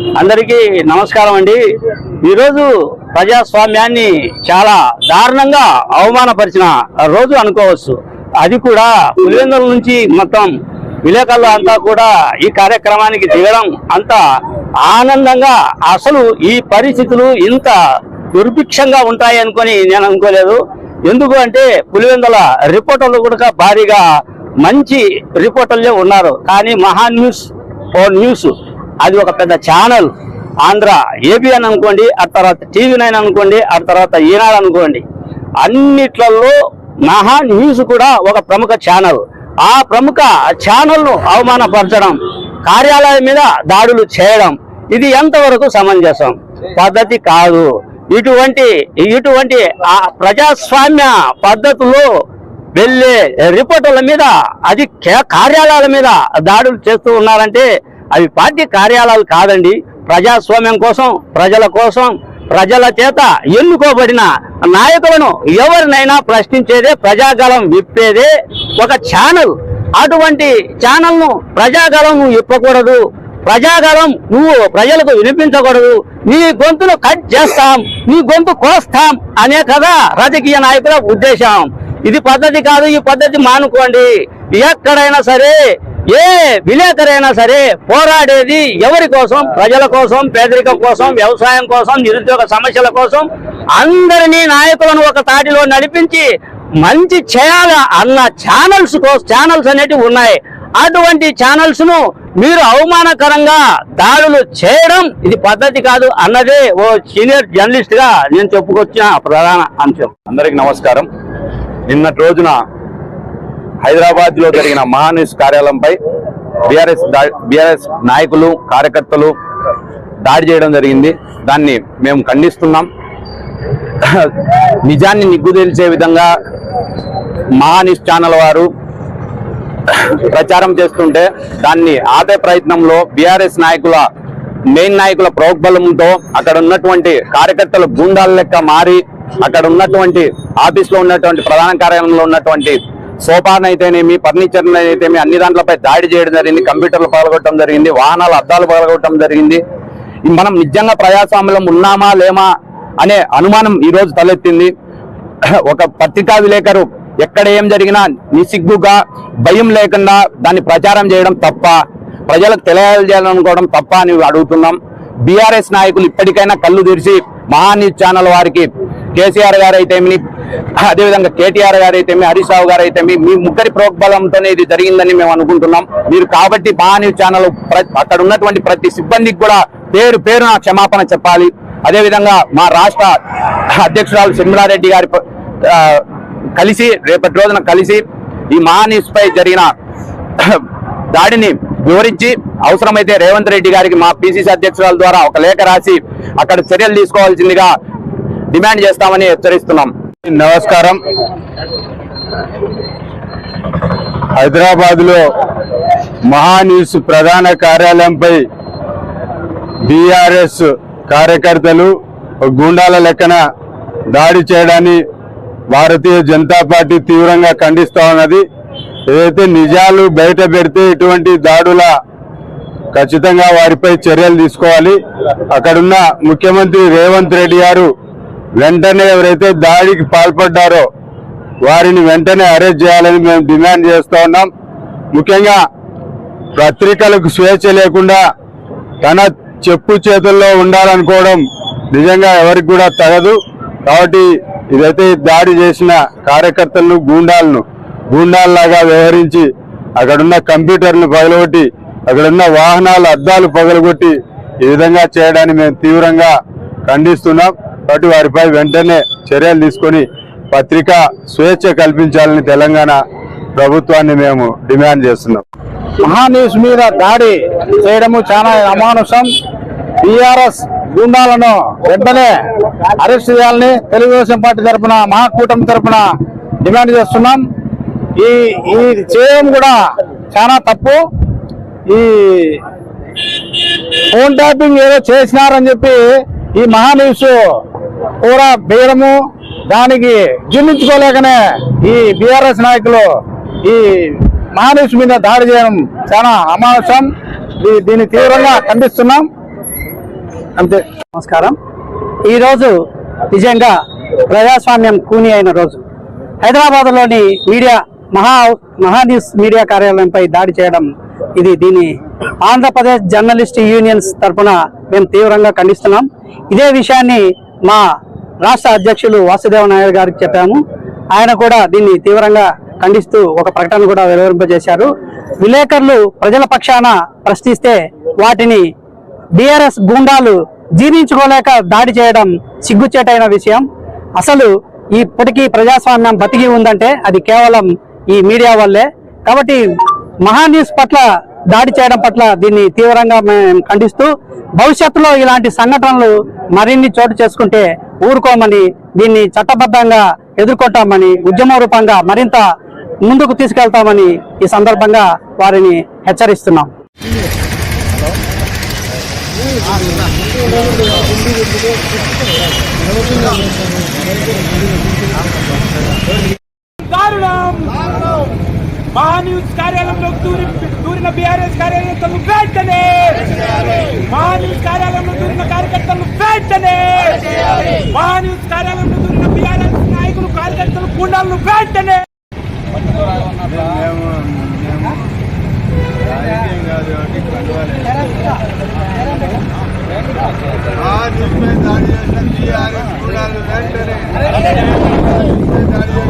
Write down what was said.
అందరికీ నమస్కారం అండి. ఈరోజు ప్రజాస్వామ్యాన్ని చాలా దారుణంగా అవమానపరిచిన రోజు అనుకోవచ్చు. అది కూడా పులివెందుల నుంచి మొత్తం విలేకరులు అంతా కూడా ఈ కార్యక్రమానికి దిగడం అంత ఆనందంగా అసలు ఈ పరిస్థితులు ఇంత దుర్భిక్షంగా ఉంటాయి అనుకొని నేను అనుకోలేదు. ఎందుకు అంటే పులివెందుల రిపోర్టర్లు కూడా భారీగా మంచి రిపోర్టర్లే ఉన్నారు. కానీ మహా న్యూస్ ఓ న్యూస్ అది ఒక పెద్ద ఛానల్. ఆంధ్ర ఏపీ అని అనుకోండి ఆ తర్వాత టీవీ నైన్ అనుకోండి ఆ తర్వాత ఈనాడు అనుకోండి. అన్నిట్లలో మహా న్యూస్ కూడా ఒక ప్రముఖ ఛానల్. ఆ ప్రముఖ ఛానల్ను అవమానపరచడం కార్యాలయం మీద దాడులు చేయడం ఇది ఎంతవరకు సమంజసం? పద్ధతి కాదు. ఇటువంటి ఇటువంటి ఆ ప్రజాస్వామ్య పద్ధతులు వెళ్ళే రిపోర్టర్ల మీద అది కే- కార్యాలయాల మీద దాడులు చేస్తూ ఉన్నారంటే అవి పార్టీ కార్యాలయాలు కాదండి. ప్రజాస్వామ్యం కోసం ప్రజల కోసం ప్రజల చేత ఎన్నుకోబడిన నాయకులను ఎవరినైనా ప్రశ్నించేదే ప్రజాగలం విప్పేదే ఒక ఛానల్. అటువంటి ఛానల్ను ప్రజాగలం నువ్వు ఇప్పకూడదు ప్రజాగలం నువ్వు ప్రజలకు వినిపించకూడదు. నీ గొంతును కట్ చేస్తాం నీ గొంతు కోస్తాం అనే కదా రాజకీయ నాయకుల ఉద్దేశం. ఇది పద్ధతి కాదు ఈ పద్ధతి మానుకోండి. ఎక్కడైనా సరే ఏ విలేకరైనా సరే పోరాడేది ఎవరి కోసం? ప్రజల కోసం పేదరికం కోసం వ్యవసాయం కోసం నిరుద్యోగ సమస్యల కోసం? అందరినీ నాయకులను ఒక తాటిలో నడిపించి మంచి చేయాల అన్న ఛానల్స్ కోసం ఛానల్స్ అనేటివి ఉన్నాయి. అటువంటి ఛానల్స్ను మీరు అవమానకరంగా దాడులు చేయడం ఇది పద్ధతి కాదు అన్నదే ఓ సీనియర్ జర్నలిస్ట్గా నేను చెప్పుకొచ్చిన ప్రధాన అంశం. అందరికి నమస్కారం. నిన్నటి రోజున హైదరాబాద్లో జరిగిన మహాన్యూస్ కార్యాలయంపై బిఆర్ఎస్ బిఆర్ఎస్ నాయకులు కార్యకర్తలు దాడి చేయడం జరిగింది. దాన్ని మేము ఖండిస్తున్నాం. నిజాన్ని నిగ్గుదేల్చే విధంగా మహాన్యూస్ ఛానల్ వారు ప్రచారం చేస్తుంటే దాన్ని ఆపే ప్రయత్నంలో బీఆర్ఎస్ నాయకుల మెయిన్ నాయకుల ప్రోగ్బలంతో అక్కడ ఉన్నటువంటి కార్యకర్తలు గుండాల లెక్క మారి అక్కడ ఉన్నటువంటి ఆఫీస్లో ఉన్నటువంటి ప్రధాన కార్యాలయంలో ఉన్నటువంటి సోఫాన్ అయితేనేమి ఫర్నిచర్ అన్ని దాంట్లపై దాడి చేయడం జరిగింది కంప్యూటర్లు పగలగొట్టడం జరిగింది వాహనాల అద్దాలు పగలగొట్టడం జరిగింది. మనం నిజంగా ప్రజాస్వామ్యం ఉన్నామా లేమా అనే అనుమానం ఈరోజు తలెత్తింది. ఒక పత్రికా విలేకరు ఎక్కడ ఏం జరిగినా నిసిగ్గుగా భయం లేకుండా దాన్ని ప్రచారం చేయడం తప్ప ప్రజలకు తెలియజేయాలనుకోవడం తప్ప అని అడుగుతున్నాం. బీఆర్ఎస్ నాయకులు ఇప్పటికైనా కళ్ళు తెరిచి మహాన్యూస్ ఛానల్ వారికి కేసీఆర్ గారు అయితేమి అదేవిధంగా కేటీఆర్ గారు అయితేమి హరీష్ రావు గారు అయితేమి మీ ముగ్గురి ప్రోగ్బలంతోనే ఇది జరిగిందని మేము అనుకుంటున్నాం. మీరు కాబట్టి మా న్యూస్ ఛానల్ అక్కడ ఉన్నటువంటి ప్రతి సిబ్బందికి కూడా పేరు పేరు నా క్షమాపణ చెప్పాలి. అదేవిధంగా మా రాష్ట్ర అధ్యక్షురాలు శర్మిలారెడ్డి గారి కలిసి రేపటి రోజున కలిసి ఈ మా న్యూస్పై జరిగిన దాడిని వివరించి అవసరమైతే రేవంత్ రెడ్డి గారికి మా పిసిసి అధ్యక్షురాల ద్వారా ఒక లేఖ రాసి అక్కడ చర్యలు తీసుకోవాల్సిందిగా డిమాండ్ చేస్తామని హెచ్చరిస్తున్నాం. నమస్కారం. హైదరాబాద్లో మహాన్యూస్ ప్రధాన కార్యాలయంపై బీఆర్ఎస్ కార్యకర్తలు గూండాల లెక్కన దాడి చేయడాన్ని భారతీయ జనతా పార్టీ తీవ్రంగా ఖండిస్తా ఉన్నది. ఏదైతే నిజాలు బయట పెడితే ఇటువంటి దాడుల ఖచ్చితంగా వారిపై చర్యలు తీసుకోవాలి. అక్కడున్న ముఖ్యమంత్రి రేవంత్ రెడ్డి గారు వెంటనే ఎవరైతే దాడికి పాల్పడ్డారో వారిని వెంటనే అరెస్ట్ చేయాలని మేము డిమాండ్ చేస్తూ ఉన్నాం. ముఖ్యంగా పత్రికలకు స్వేచ్ఛ లేకుండా తన చెప్పు చేతుల్లో ఉండాలనుకోవడం నిజంగా ఎవరికి కూడా తగదు. కాబట్టి ఇదైతే దాడి చేసిన కార్యకర్తలను గూండాలను గూండాల్లాగా వ్యవహరించి అక్కడున్న కంప్యూటర్లు పగలగొట్టి అక్కడున్న వాహనాల అద్దాలు పగలగొట్టి ఈ విధంగా చేయడాన్ని మేము తీవ్రంగా ఖండిస్తున్నాం. కాబట్టి వారిపై వెంటనే చర్యలు తీసుకొని పత్రికా స్వేచ్ఛ కల్పించాలని తెలంగాణ ప్రభుత్వాన్ని మేము డిమాండ్ చేస్తున్నాం. మహాన్యూస్ మీద దాడి చేయడము చాలా అమానుషం. టీఆర్ఎస్ గుండాలను వెంటనే అరెస్ట్ చేయాలని తెలుగుదేశం పార్టీ తరఫున మహాకూటమి తరఫున డిమాండ్ చేస్తున్నాం. ఈ ఈ చేయడం కూడా చాలా తప్పు. ఈ ఫోన్ ట్యాపింగ్ ఏదో చేసినారని చెప్పి ఈ మహాన్యూస్ కూడా బేరము దానికి జీర్ణించుకోలేకనే ఈ బీఆర్ఎస్ నాయకులు ఈ మహాన్యూస్ మీద దాడి చేయడం చాలా అమానుషం. దీ- దీన్ని తీవ్రంగా ఖండిస్తున్నాం. అంతే. నమస్కారం. ఈరోజు నిజంగా ప్రజాస్వామ్యం కూని అయిన రోజు. హైదరాబాద్లోని మీడియా మహా మహా న్యూస్ మీడియా కార్యాలయంపై దాడి చేయడం ఇది దీని ఆంధ్రప్రదేశ్ జర్నలిస్ట్ యూనియన్స్ తరపున మేము తీవ్రంగా ఖండిస్తున్నాం. ఇదే విషయాన్ని మా రాష్ట్ర అధ్యక్షులు వాసుదేవ నాయుడు గారికి చెప్పాము. ఆయన కూడా దీన్ని తీవ్రంగా ఖండిస్తూ ఒక ప్రకటన కూడా వెలువరింపజేశారు. విలేకరులు ప్రజల పక్షాన ప్రశ్నిస్తే వాటిని బీఆర్ఎస్ గూండాలు జీర్ణించుకోలేక దాడి చేయడం సిగ్గుచేటైన విషయం. అసలు ఇప్పటికీ ప్రజాస్వామ్యం బతికి ఉందంటే అది కేవలం ఈ మీడియా వల్లే. కాబట్టి మహా న్యూస్ పట్ల దాడి చేయడం పట్ల దీన్ని తీవ్రంగా మేము ఖండిస్తూ భవిష్యత్తులో ఇలాంటి సంఘటనలు మరిన్ని చోటు చేసుకుంటే ఊరుకోమని దీన్ని చట్టబద్ధంగా ఎదుర్కొంటామని ఉద్యమ రూపంగా మరింత ముందుకు తీసుకెళ్తామని ఈ సందర్భంగా వారిని హెచ్చరిస్తున్నాం. మహాన్యూస్ కార్యాలయంలో దూరి బీఆర్ఎస్ కార్యకర్తలు వెంటనే! మహాన్యూస్ కార్యాలయంలో దూరిన కార్యకర్తలు వెంటనే! మహాన్యూస్ కార్యాలయంలో దూరిన బీఆర్ఎస్ నాయకులు కార్యకర్తలు గుండాలను వెంటనే! దాడి చేసిన టీఆర్ఎస్ కూడా వెంటనే! దాడి